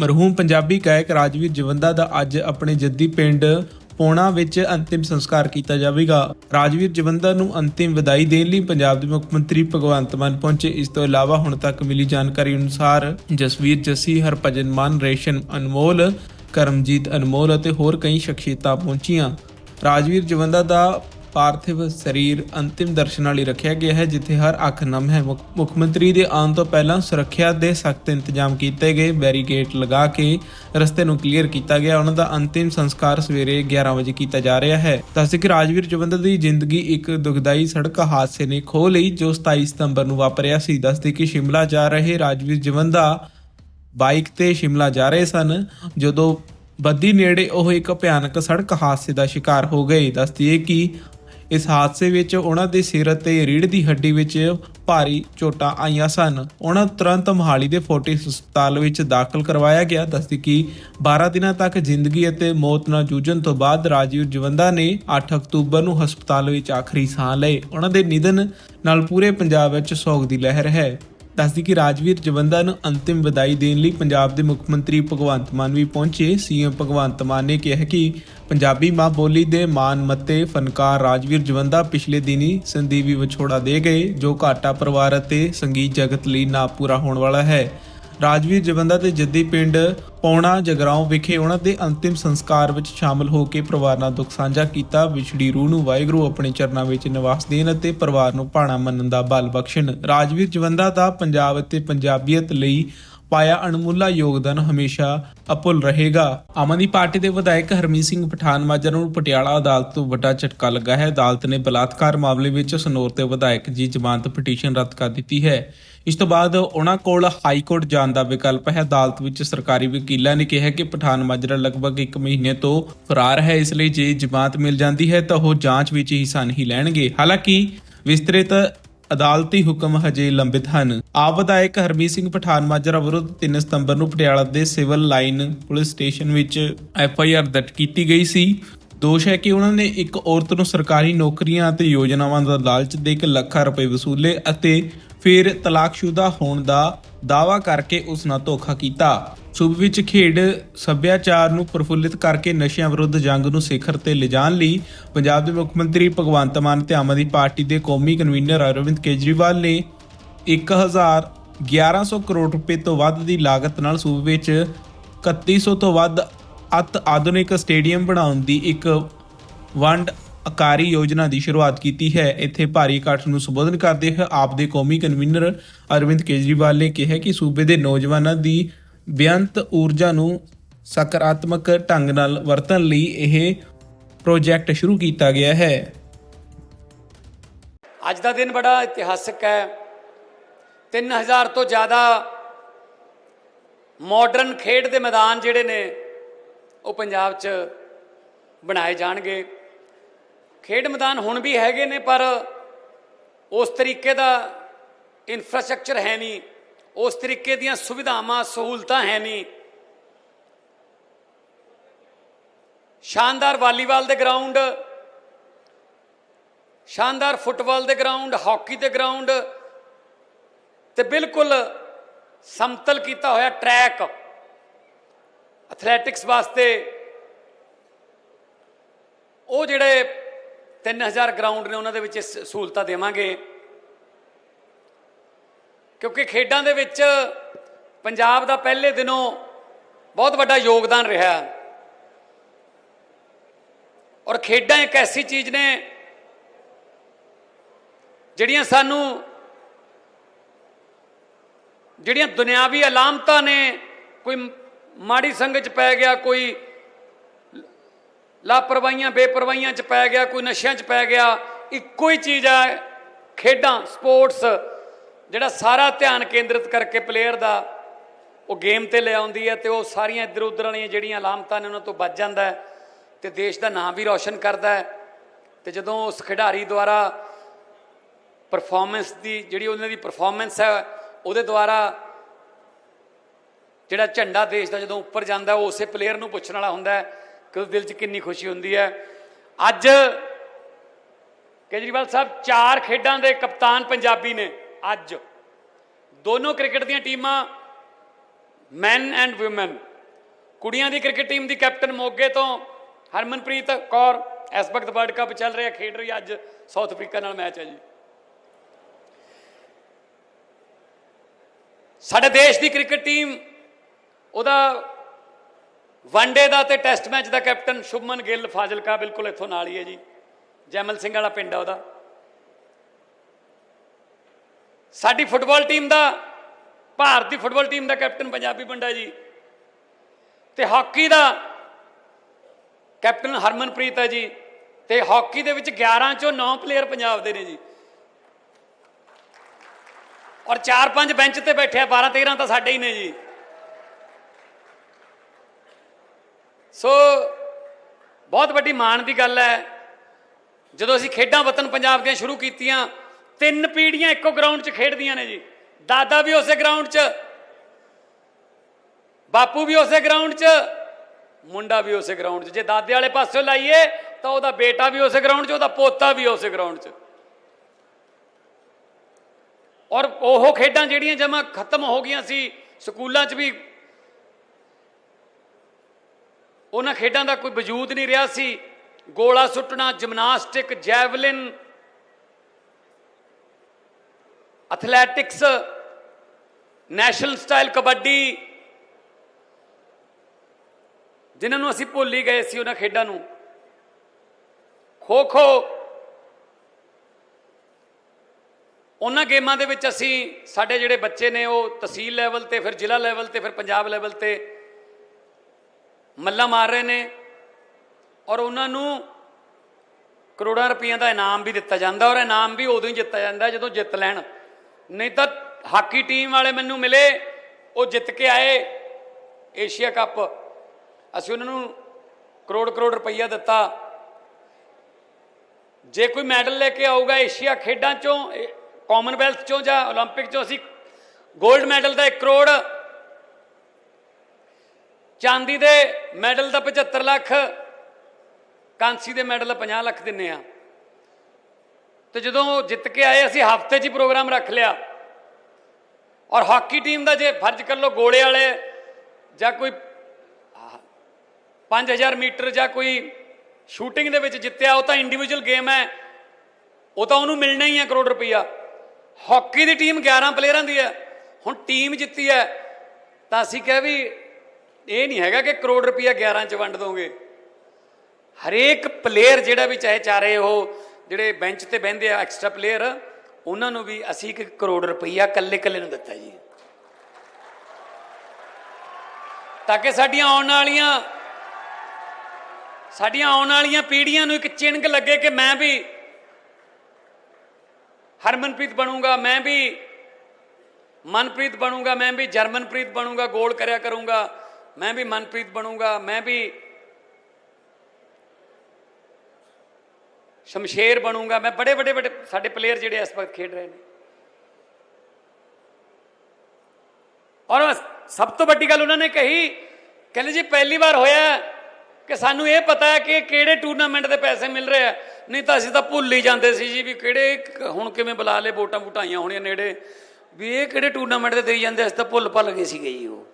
ਮਰਹੂਮ ਪੰਜਾਬੀ ਗਾਇਕ ਰਾਜਵੀਰ ਜਵੰਦਾ ਦਾ ਅੱਜ ਆਪਣੇ ਜੱਦੀ ਪਿੰਡ ਪੋਣਾ ਵਿੱਚ ਅੰਤਿਮ ਸੰਸਕਾਰ ਕੀਤਾ ਜਾਵੇਗਾ। ਰਾਜਵੀਰ ਜਵੰਦਾ ਨੂੰ ਅੰਤਿਮ ਵਿਦਾਈ ਦੇਣ ਲਈ ਪੰਜਾਬ ਦੇ ਮੁੱਖ ਮੰਤਰੀ ਭਗਵੰਤ ਮਾਨ ਪਹੁੰਚੇ। ਇਸ ਤੋਂ ਇਲਾਵਾ ਹੁਣ ਤੱਕ ਮਿਲੀ ਜਾਣਕਾਰੀ ਅਨੁਸਾਰ ਜਸਵੀਰ ਜੱਸੀ, ਹਰਭਜਨ ਮਾਨ ਰੇਸ਼ਨ ਅਨਮੋਲ, ਕਰਮਜੀਤ ਅਨਮੋਲ ਅਤੇ ਹੋਰ ਕਈ ਸ਼ਖਸੀਅਤਾਂ ਪਹੁੰਚੀਆਂ। ਰਾਜਵੀਰ ਜਵੰਦਾ ਦਾ ਪਾਰਥਿਵ ਸਰੀਰ ਅੰਤਿਮ ਦਰਸ਼ਨਾਂ ਲਈ ਰੱਖਿਆ ਗਿਆ ਹੈ, ਜਿੱਥੇ ਹਰ ਅੱਖ ਨਮ ਹੈ। ਮੁੱਖ ਮੁੱਖ ਮੰਤਰੀ ਦੇ ਆਉਣ ਤੋਂ ਪਹਿਲਾਂ ਸੁਰੱਖਿਆ ਦੇ ਸਖਤ ਇੰਤਜ਼ਾਮ ਕੀਤੇ ਗਏ। ਬੈਰੀਕੇਡ ਲਗਾ ਕੇ ਰਸਤੇ ਨੂੰ ਕਲੀਅਰ ਕੀਤਾ ਗਿਆ। ਉਹਨਾਂ ਦਾ ਅੰਤਿਮ ਸੰਸਕਾਰ ਸਵੇਰੇ 11 ਵਜੇ ਕੀਤਾ ਜਾ ਰਿਹਾ ਹੈ। ਦੱਸਦੇ ਕਿ ਰਾਜਵੀਰ ਜਵੰਦਰ ਦੀ ਜ਼ਿੰਦਗੀ ਇੱਕ ਦੁਖਦਾਈ ਸੜਕ ਹਾਦਸੇ ਨੇ ਖੋਹ ਲਈ, ਜੋ 27 ਸਤੰਬਰ ਨੂੰ ਵਾਪਰਿਆ ਸੀ। ਦੱਸਦੇ ਕਿ ਸ਼ਿਮਲਾ ਜਾ ਰਹੇ ਰਾਜਵੀਰ ਜਵੰਦਾ ਬਾਈਕ ਤੇ ਸ਼ਿਮਲਾ ਜਾ ਰਹੇ ਸਨ, ਜਦੋਂ ਬੱਦੀ ਨੇੜੇ ਉਹ ਇੱਕ ਭਿਆਨਕ ਸੜਕ ਹਾਦਸੇ ਦਾ ਸ਼ਿਕਾਰ ਹੋ ਗਏ। ਦੱਸਦੀਏ ਕਿ ਇਸ ਹਾਦਸੇ ਵਿੱਚ ਉਹਨਾਂ ਦੇ ਸਿਰ ਅਤੇ ਰੀੜ੍ਹ ਦੀ ਹੱਡੀ ਵਿੱਚ ਭਾਰੀ ਚੋਟਾਂ ਆਈਆਂ ਸਨ। ਉਹਨਾਂ ਤੁਰੰਤ ਮੋਹਾਲੀ ਦੇ ਫੋਰਟਿਸ ਹਸਪਤਾਲ ਵਿੱਚ ਦਾਖਲ ਕਰਵਾਇਆ ਗਿਆ। ਦੱਸਦੀ ਕਿ 12 ਦਿਨਾਂ ਤੱਕ ਜ਼ਿੰਦਗੀ ਅਤੇ ਮੌਤ ਨਾਲ ਜੂਝਣ ਤੋਂ ਬਾਅਦ ਰਾਜੀਵ ਜਵੰਦਾ ਨੇ 8 ਅਕਤੂਬਰ ਨੂੰ ਹਸਪਤਾਲ ਵਿੱਚ ਆਖਰੀ ਸਾਹ ਲਏ। ਉਹਨਾਂ ਦੇ ਨਿਧਨ ਨਾਲ ਪੂਰੇ ਪੰਜਾਬ ਵਿੱਚ ਸੋਗ ਦੀ ਲਹਿਰ ਹੈ। ਦੱਸਦੀ ਕਿ ਰਾਜਵੀਰ ਜਵੰਦਾ ਨੂੰ ਅੰਤਿਮ ਵਿਦਾਈ ਦੇਣ ਲਈ ਪੰਜਾਬ ਦੇ ਮੁੱਖ ਮੰਤਰੀ ਭਗਵੰਤ ਮਾਨ ਵੀ ਪਹੁੰਚੇ। ਸੀਐਮ ਭਗਵੰਤ ਮਾਨ ਨੇ ਕਿਹਾ ਕਿ ਪੰਜਾਬੀ ਮਾਂ ਬੋਲੀ ਦੇ ਮਾਨ ਮੱਤੇ ਫਨਕਾਰ ਰਾਜਵੀਰ ਜਵੰਦਾ ਪਿਛਲੇ ਦਿਨੀ ਸੰਦੀਵੀ ਵਿਛੋੜਾ ਦੇ ਗਏ, ਜੋ ਘਾਟਾ ਪਰਿਵਾਰ ਅਤੇ ਸੰਗੀਤ ਜਗਤ ਲਈ ਨਾ ਪੂਰਾ ਹੋਣ ਵਾਲਾ ਹੈ। ਰਾਜਵੀਰ ਜਵੰਦਾ ਦੇ ਜੱਦੀ ਪਿੰਡ ਪੌਣਾ ਜਗਰਾਉਂ ਵਿਖੇ ਉਹਨਾਂ ਦੇ ਅੰਤਿਮ ਸੰਸਕਾਰ ਵਿੱਚ ਸ਼ਾਮਲ ਹੋ ਕੇ ਪਰਿਵਾਰ ਨਾਲ ਦੁੱਖ ਸਾਂਝਾ ਕੀਤਾ। ਵਿਛੜੀ ਰੂਹ ਨੂੰ ਵਾਹਿਗੁਰੂ ਆਪਣੇ ਚਰਨਾਂ ਵਿੱਚ ਨਿਵਾਸ ਦੇਣ ਅਤੇ ਪਰਿਵਾਰ ਨੂੰ ਭਾਣਾ ਮੰਨਣ ਦਾ ਬਲ ਬਖਸ਼ਣ। ਰਾਜਵੀਰ ਜਵੰਦਾ ਦਾ ਪੰਜਾਬ ਅਤੇ ਪੰਜਾਬੀਅਤ ਲਈ ਪਾਇਆ ਅਣਮੁੱਲਾ ਯੋਗਦਾਨ ਹਮੇਸ਼ਾ ਅਪੁੱਲ ਰਹੇਗਾ। ਆਮ ਆਦਮੀ ਪਾਰਟੀ ਦੇ ਵਿਧਾਇਕ ਹਰਮੀਤ ਸਿੰਘ ਪਠਾਨ ਮਾਜਰਾ ਨੂੰ ਪਟਿਆਲਾ ਅਦਾਲਤ ਤੋਂ ਵੱਡਾ ਝਟਕਾ ਲੱਗਾ ਹੈ। ਅਦਾਲਤ ਨੇ ਬਲਾਤਕਾਰ ਮਾਮਲੇ ਵਿੱਚ ਸਨੌਰ ਦੇ ਵਿਧਾਇਕ ਦੀ ਜ਼ਮਾਨਤ ਪਟੀਸ਼ਨ ਰੱਦ ਕਰ ਦਿੱਤੀ ਹੈ। ਇਸ ਤੋਂ ਬਾਅਦ ਉਹਨਾਂ ਕੋਲ ਹਾਈ ਕੋਰਟ ਜਾਣ ਦਾ ਵਿਕਲਪ ਹੈ। ਅਦਾਲਤ ਵਿੱਚ ਸਰਕਾਰੀ ਵਕੀਲਾਂ ਨੇ ਕਿਹਾ ਕਿ ਪਠਾਨ ਮਾਜਰਾ ਲਗਭਗ 1 ਮਹੀਨੇ ਤੋਂ ਫਰਾਰ ਹੈ। ਇਸ ਲਈ ਜੇ ਜ਼ਮਾਨਤ ਮਿਲ ਜਾਂਦੀ ਹੈ ਤਾਂ ਉਹ ਜਾਂਚ ਵਿੱਚ ਹਿੱਸਾ ਨਹੀਂ ਲੈਣਗੇ। ਹਾਲਾਂਕਿ ਵਿਸਤ੍ਰਿਤ ਅਦਾਲਤੀ ਹੁਕਮ ਹਜੇ ਲੰਬਿਤ ਹਨ। ਆਪ ਵਿਧਾਇਕ ਹਰਮੀਤ ਸਿੰਘ ਪਠਾਨ ਮਾਜਰਾ ਵਿਰੁੱਧ 3 ਸਤੰਬਰ ਨੂੰ ਪਟਿਆਲਾ ਦੇ ਸਿਵਲ ਲਾਈਨ ਪੁਲਿਸ ਸਟੇਸ਼ਨ ਵਿੱਚ ਐਫ ਆਈ ਆਰ ਦਰਜ ਕੀਤੀ ਗਈ ਸੀ। ਦੋਸ਼ ਹੈ ਕਿ ਉਹਨਾਂ ਨੇ ਇੱਕ ਔਰਤ ਨੂੰ ਸਰਕਾਰੀ ਨੌਕਰੀਆਂ ਅਤੇ ਯੋਜਨਾਵਾਂ ਦਾ ਲਾਲਚ ਦੇ ਕੇ ਲੱਖਾਂ ਰੁਪਏ ਵਸੂਲੇ ਅਤੇ ਫਿਰ ਤਲਾਕਸ਼ੁਦਾ ਹੋਣ ਦਾ ਦਾਅਵਾ ਕਰਕੇ ਉਸ ਨਾਲ ਧੋਖਾ ਕੀਤਾ। ਸੂਬੇ ਵਿੱਚ ਖੇਡ ਸੱਭਿਆਚਾਰ ਨੂੰ ਪ੍ਰਫੁੱਲਿਤ ਕਰਕੇ ਨਸ਼ਿਆਂ ਵਿਰੁੱਧ ਜੰਗ ਨੂੰ ਸਿਖਰ ਤੇ ਲਿਜਾਣ ਲਈ ਪੰਜਾਬ ਦੇ ਮੁੱਖ ਮੰਤਰੀ ਭਗਵੰਤ ਮਾਨ ਤੇ ਆਮ ਆਦਮੀ ਪਾਰਟੀ ਦੇ ਕੌਮੀ ਕਨਵੀਨਰ ਅਰਵਿੰਦ ਕੇਜਰੀਵਾਲ ਨੇ 1100 ਕਰੋੜ ਰੁਪਏ ਤੋਂ ਵੱਧ ਦੀ ਲਾਗਤ ਨਾਲ ਸੂਬੇ ਵਿੱਚ 3100 ਤੋਂ ਵੱਧ ਅਤ ਆਧੁਨਿਕ ਸਟੇਡੀਅਮ ਬਣਾਉਣ ਦੀ ਇੱਕ ਵੰਡ ਅਕਾਰੀ ਯੋਜਨਾ ਦੀ ਸ਼ੁਰੂਆਤ ਕੀਤੀ ਹੈ। ਇੱਥੇ ਭਾਰੀ ਇਕੱਠ ਨੂੰ ਸੰਬੋਧਨ ਕਰਦੇ ਹੋਏ ਆਪ ਦੇ ਕੌਮੀ ਕਨਵੀਨਰ ਅਰਵਿੰਦ ਕੇਜਰੀਵਾਲ ਨੇ ਕਿਹਾ ਕਿ ਸੂਬੇ ਦੇ ਨੌਜਵਾਨਾਂ ਦੀ ਬੇਅੰਤ ਊਰਜਾ ਨੂੰ ਸਕਾਰਾਤਮਕ ਢੰਗ ਨਾਲ ਵਰਤਣ ਲਈ ਇਹ ਪ੍ਰੋਜੈਕਟ ਸ਼ੁਰੂ ਕੀਤਾ ਗਿਆ ਹੈ। ਅੱਜ ਦਾ ਦਿਨ ਬੜਾ ਇਤਿਹਾਸਕ ਹੈ। 3000 ਤੋਂ ਜ਼ਿਆਦਾ ਮਾਡਰਨ ਖੇਡ ਦੇ ਮੈਦਾਨ ਜਿਹੜੇ ਨੇ, ਉਹ ਪੰਜਾਬ 'ਚ ਬਣਾਏ ਜਾਣਗੇ। ਖੇਡ ਮੈਦਾਨ ਹੁਣ ਵੀ ਹੈਗੇ ਨੇ, ਪਰ ਉਸ ਤਰੀਕੇ ਦਾ ਇਨਫਰਾਸਟ੍ਰਕਚਰ ਹੈ ਨਹੀਂ। ਉਸ ਤਰੀਕੇ ਦੀਆਂ ਸੁਵਿਧਾਵਾਂ, ਸਹੂਲਤਾਂ ਹੈ ਨਹੀਂ। ਸ਼ਾਨਦਾਰ ਵਾਲੀਬਾਲ ਦੇ ਗਰਾਊਂਡ, ਸ਼ਾਨਦਾਰ ਫੁੱਟਬਾਲ ਦੇ ਗਰਾਊਂਡ, ਹਾਕੀ ਦੇ ਗਰਾਊਂਡ ਤੇ ਬਿਲਕੁਲ ਸਮਤਲ ਕੀਤਾ ਹੋਇਆ ਟਰੈਕ ਐਥਲੈਟਿਕਸ ਵਾਸਤੇ। ਉਹ ਜਿਹੜੇ 3000 ਗਰਾਊਂਡ ਨੇ, ਉਹਨਾਂ ਦੇ ਵਿੱਚ ਸਹੂਲਤਾਂ ਦੇਵਾਂਗੇ। ਕਿਉਂਕਿ ਖੇਡਾਂ ਦੇ ਵਿੱਚ ਪੰਜਾਬ ਦਾ ਪਹਿਲੇ ਦਿਨੋਂ ਬਹੁਤ ਵੱਡਾ ਯੋਗਦਾਨ ਰਿਹਾ। ਔਰ ਖੇਡਾਂ ਇੱਕ ਐਸੀ ਚੀਜ਼ ਨੇ ਜਿਹੜੀਆਂ ਸਾਨੂੰ ਜਿਹੜੀਆਂ ਦੁਨਿਆਵੀ ਅਲਾਮਤਾਂ ਨੇ, ਕੋਈ ਮਾੜੀ ਸੰਗਤ ਚ ਪੈ ਗਿਆ, ਕੋਈ ਲਾਪਰਵਾਹੀਆਂ, ਬੇਪਰਵਾਹੀਆਂ ਚ ਪੈ ਗਿਆ, ਕੋਈ ਨਸ਼ਿਆਂ ਚ ਪੈ ਗਿਆ, ਇੱਕੋ ਹੀ ਚੀਜ਼ ਹੈ ਖੇਡਾਂ, ਸਪੋਰਟਸ। ਜਿਹੜਾ ਸਾਰਾ ਧਿਆਨ ਕੇਂਦਰਿਤ ਕਰਕੇ ਪਲੇਅਰ ਦਾ ਉਹ ਗੇਮ ਤੇ ਲੈ ਆਉਂਦੀ ਹੈ ਤੇ ਉਹ ਸਾਰੀਆਂ ਇੱਧਰ ਉੱਧਰ ਵਾਲੀਆਂ ਜਿਹੜੀਆਂ ਲਾਮਤਾਂ ਨੇ ਉਹਨਾਂ ਤੋਂ ਬਚ ਜਾਂਦਾ ਹੈ ਤੇ ਦੇਸ਼ ਦਾ ਨਾਮ ਵੀ ਰੌਸ਼ਨ ਕਰਦਾ ਹੈ। ਤੇ ਜਦੋਂ ਉਸ ਖਿਡਾਰੀ ਦੁਆਰਾ ਪਰਫਾਰਮੈਂਸ ਦੀ ਜਿਹੜੀ ਉਹਨਾਂ ਦੀ ਪਰਫਾਰਮੈਂਸ ਹੈ, ਉਹਦੇ ਦੁਆਰਾ ਜਿਹੜਾ ਝੰਡਾ ਦੇਸ਼ ਦਾ ਜਦੋਂ ਉੱਪਰ ਜਾਂਦਾ, ਉਹ ਉਸੇ ਪਲੇਅਰ ਨੂੰ ਪੁੱਛਣ ਵਾਲਾ ਹੁੰਦਾ ਹੈ ਕਿ ਉਹਦੇ ਦਿਲ 'ਚ ਕਿੰਨੀ ਖੁਸ਼ੀ ਹੁੰਦੀ ਹੈ। ਅੱਜ ਕੇਜਰੀਵਾਲ ਸਾਹਿਬ ਚਾਰ ਖੇਡਾਂ ਦੇ ਕਪਤਾਨ ਪੰਜਾਬੀ ਨੇ। ਅੱਜ। ਦੋਨੋਂ ਕ੍ਰਿਕਟ ਦੀਆਂ ਟੀਮਾਂ ਮੈਨ ਐਂਡ ਔਮਨ ਕੁੜੀਆਂ ਦੀ ਕ੍ਰਿਕਟ ਟੀਮ ਦੀ ਕੈਪਟਨ ਮੋਗੇ ਤੋਂ ਹਰਮਨਪ੍ਰੀਤ ਕੌਰ ਇਸ ਵਕਤ ਵਰਲਡ ਕੱਪ ਚੱਲ ਰਿਹਾ, ਖੇਡ ਰਹੀ ਅੱਜ ਸਾਊਥ ਅਫਰੀਕਾ ਨਾਲ ਮੈਚ ਹੈ ਜੀ। ਸਾਡੇ ਦੇਸ਼ ਦੀ ਕ੍ਰਿਕਟ ਟੀਮ, ਉਹਦਾ ਵਨਡੇ ਦਾ ਤੇ ਟੈਸਟ ਮੈਚ ਦਾ ਕੈਪਟਨ ਸ਼ੁਭਮਨ ਗਿੱਲ ਫਾਜ਼ਿਲਕਾ ਬਿਲਕੁਲ ਇੱਥੋਂ ਨਾਲ ਹੀ ਹੈ ਜੀ। ਜੈਮਲ ਸਿੰਘ ਵਾਲਾ ਪਿੰਡ ਆ ਉਹਦਾ। ਸਾਡੀ ਫੁੱਟਬਾਲ ਟੀਮ ਦਾ, ਭਾਰਤੀ ਫੁੱਟਬਾਲ ਟੀਮ ਦਾ ਕੈਪਟਨ ਪੰਜਾਬੀ ਬੰਦਾ ਜੀ। ਤੇ ਹਾਕੀ ਦਾ ਕੈਪਟਨ ਹਰਮਨਪ੍ਰੀਤ ਹੈ ਜੀ। ਤੇ ਹਾਕੀ ਦੇ ਵਿੱਚ 11 ਚੋਂ 9 ਪਲੇਅਰ ਪੰਜਾਬ ਦੇ ਨੇ ਜੀ। ਔਰ 4-5 ਬੈਂਚ ਤੇ ਬੈਠੇ ਆ 12-13 ਤਾਂ ਸਾਡੇ ਹੀ ਨੇ ਜੀ। ਸੋ, ਬਹੁਤ ਵੱਡੀ ਮਾਣ ਦੀ ਗੱਲ ਹੈ। ਜਦੋਂ ਅਸੀਂ ਖੇਡਾਂ ਵਤਨ ਪੰਜਾਬ ਦੀਆਂ ਸ਼ੁਰੂ ਕੀਤੀਆਂ ਤਿੰਨ ਪੀੜੀਆਂ ਇੱਕੋ ਗਰਾਊਂਡ 'ਚ ਖੇਡਦੀਆਂ ਨੇ ਜੀ। ਦਾਦਾ ਵੀ ਉਸੇ ਗਰਾਊਂਡ 'ਚ, ਬਾਪੂ ਵੀ ਉਸੇ ਗਰਾਊਂਡ 'ਚ, ਮੁੰਡਾ ਵੀ ਉਸੇ ਗਰਾਊਂਡ 'ਚ। ਜੇ ਦਾਦੇ ਵਾਲੇ ਪਾਸੇ ਲਾਈਏ, ਤਾਂ ਉਹਦਾ ਬੇਟਾ ਵੀ ਉਸੇ ਗਰਾਊਂਡ 'ਚ, ਉਹਦਾ ਪੋਤਾ ਵੀ ਉਸੇ ਗਰਾਊਂਡ 'ਚ। ਔਰ ਉਹ ਖੇਡਾਂ ਜਿਹੜੀਆਂ ਜਮਾ ਖਤਮ ਹੋ ਗਈਆਂ ਸੀ, ਸਕੂਲਾਂ 'ਚ ਵੀ, ਉਹਨਾਂ ਖੇਡਾਂ ਦਾ ਕੋਈ ਵਜੂਦ ਨਹੀਂ ਰਿਹਾ ਸੀ। ਗੋਲਾ ਸੁੱਟਣਾ, gymnastics, javelin athletics national style kabaddi, ਜਿਨ੍ਹਾਂ ਨੂੰ ਅਸੀਂ ਭੁੱਲ ਹੀ ਗਏ ਸੀ ਉਹਨਾਂ ਖੇਡਾਂ ਨੂੰ। ਖੋ ਖੋ ਉਹਨਾਂ ਗੇਮਾਂ ਦੇ ਵਿੱਚ ਅਸੀਂ ਸਾਡੇ ਜਿਹੜੇ ਬੱਚੇ ਨੇ ਉਹ ਤਹਿਸੀਲ ਲੈਵਲ ਤੇ, ਫਿਰ ਜ਼ਿਲ੍ਹਾ ਲੈਵਲ ਤੇ, ਫਿਰ ਪੰਜਾਬ ਲੈਵਲ ਤੇ ਮੱਲਾ ਮਾਰ ਰਹੇ ਨੇ ਔਰ ਉਹਨਾਂ ਨੂੰ ਕਰੋੜਾਂ ਰੁਪਈਆਂ ਦਾ ਇਨਾਮ ਵੀ ਦਿੱਤਾ ਜਾਂਦਾ ਔਰ ਇਨਾਮ ਵੀ ਉਦੋਂ ਹੀ ਜਿੱਤਿਆ ਜਾਂਦਾ ਜਦੋਂ ਜਿੱਤ ਲੈਣ। ਨਹੀਂ ਤਾਂ ਹਾਕੀ ਟੀਮ ਵਾਲੇ ਮੈਨੂੰ ਮਿਲੇ, ਉਹ ਜਿੱਤ ਕੇ ਆਏ ਏਸ਼ੀਆ ਕੱਪ। ਅਸੀਂ ਉਹਨਾਂ ਨੂੰ ਕਰੋੜ ਕਰੋੜ ਰੁਪਈਆ ਦਿੱਤਾ। ਜੇ ਕੋਈ ਮੈਡਲ ਲੈ ਕੇ ਆਊਗਾ ਏਸ਼ੀਆ ਖੇਡਾਂ ਚੋਂ ਕਾਮਨਵੈਲਥ ਚੋਂ ਜਾਂ 올림픽 ਚੋਂ, ਅਸੀਂ 골ਡ ਮੈਡਲ ਦਾ 1 ਕਰੋੜ। ਚਾਂਦੀ ਦੇ ਮੈਡਲ ਦਾ 75 ਲੱਖ, ਕਾਂਸੀ ਦੇ ਮੈਡਲ 50 ਲੱਖ ਦਿੰਨੇ ਆ ਤੇ ਜਦੋਂ ਉਹ ਜਿੱਤ ਕੇ ਆਏ, ਅਸੀਂ ਹਫ਼ਤੇ 'ਚ ਹੀ ਪ੍ਰੋਗਰਾਮ ਰੱਖ ਲਿਆ। ਔਰ ਹਾਕੀ ਟੀਮ ਦਾ ਜੇ ਫਰਜ਼ ਕਰ ਲਓ ਗੋਲੇ ਵਾਲੇ ਜਾਂ ਕੋਈ 5000 ਮੀਟਰ ਜਾਂ ਕੋਈ ਸ਼ੂਟਿੰਗ ਦੇ ਵਿੱਚ ਜਿੱਤਿਆ, ਉਹ ਤਾਂ ਇੰਡੀਵਿਜੂਅਲ ਗੇਮ ਹੈ। ਉਹ ਤਾਂ ਉਹਨੂੰ ਮਿਲਣਾ ਹੀ ਹੈ ਕਰੋੜ ਰੁਪਈਆ। ਹਾਕੀ ਦੀ ਟੀਮ 11 ਪਲੇਅਰਾਂ ਦੀ ਹੈ। ਹੁਣ ਟੀਮ ਜਿੱਤੀ ਹੈ, ਤਾਂ ਅਸੀਂ ਕਿਹਾ ਵੀ ਇਹ ਨਹੀਂ ਹੈਗਾ ਕਿ ਕਰੋੜ ਰੁਪਈਆ 11 ਚ ਵੰਡ ਦੋਗੇ। ਹਰੇਕ ਪਲੇਅਰ ਜਿਹੜਾ ਵੀ ਚਾਹੇ ਚਾਰੇ ਉਹ ਜਿਹੜੇ ਬੈਂਚ ਤੇ ਬਹਿੰਦੇ ਆ ਐਕਸਟਰਾ ਪਲੇਅਰ ਉਹਨਾਂ ਨੂੰ ਵੀ ਅਸੀਂ ਇੱਕ ਕਰੋੜ ਰੁਪਈਆ ਕੱਲੇ ਕੱਲੇ ਨੂੰ ਦਿੱਤਾ ਜੀ। ਤਾਂ ਕਿ ਸਾਡੀਆਂ ਆਉਣ ਵਾਲੀਆਂ, ਸਾਡੀਆਂ ਆਉਣ ਵਾਲੀਆਂ ਪੀੜ੍ਹੀਆਂ ਨੂੰ ਇੱਕ ਚਿੰਨ੍ਹ ਲੱਗੇ ਕਿ ਮੈਂ ਵੀ ਹਰਮਨਪ੍ਰੀਤ ਬਣੂੰਗਾ, ਮੈਂ ਵੀ ਮਨਪ੍ਰੀਤ ਬਣੂੰਗਾ, ਮੈਂ ਵੀ ਜਰਮਨਪ੍ਰੀਤ ਬਣੂੰਗਾ, ਗੋਲ ਕਰਿਆ ਕਰੂੰਗਾ, ਮੈਂ ਵੀ ਮਨਪ੍ਰੀਤ ਬਣੂੰਗਾ, ਮੈਂ ਵੀ ਸ਼ਮਸ਼ੇਰ ਬਣੂੰਗਾ, ਮੈਂ ਬੜੇ ਵੱਡੇ ਵੱਡੇ ਸਾਡੇ ਪਲੇਅਰ ਜਿਹੜੇ ਇਸ ਵਕਤ ਖੇਡ ਰਹੇ ਨੇ। ਔਰ ਸਭ ਤੋਂ ਵੱਡੀ ਗੱਲ ਉਹਨਾਂ ਨੇ ਕਹੀ, ਕਹਿੰਦੇ ਜੀ ਪਹਿਲੀ ਵਾਰ ਹੋਇਆ ਕਿ ਸਾਨੂੰ ਇਹ ਪਤਾ ਹੈ ਕਿ ਕਿਹੜੇ ਟੂਰਨਾਮੈਂਟ ਦੇ ਪੈਸੇ ਮਿਲ ਰਹੇ ਆ ਨਹੀਂ ਤਾਂ ਅਸੀਂ ਤਾਂ ਭੁੱਲ ਹੀ ਜਾਂਦੇ ਸੀ ਜੀ ਵੀ ਕਿਹੜੇ ਹੁਣ ਕਿਵੇਂ ਬੁਲਾ ਲੇ ਵੋਟਾਂ ਵੁਟਾਈਆਂ ਹੋਣੀਆਂ ਨੇੜੇ। ਵੀ ਇਹ ਕਿਹੜੇ ਟੂਰਨਾਮੈਂਟ ਦੇ ਦੇਈ ਜਾਂਦੇ, ਅਸੀਂ ਤਾਂ ਭੁੱਲ ਭੱਲ ਗਏ ਸੀਗੇ ਜੀ ਉਹ।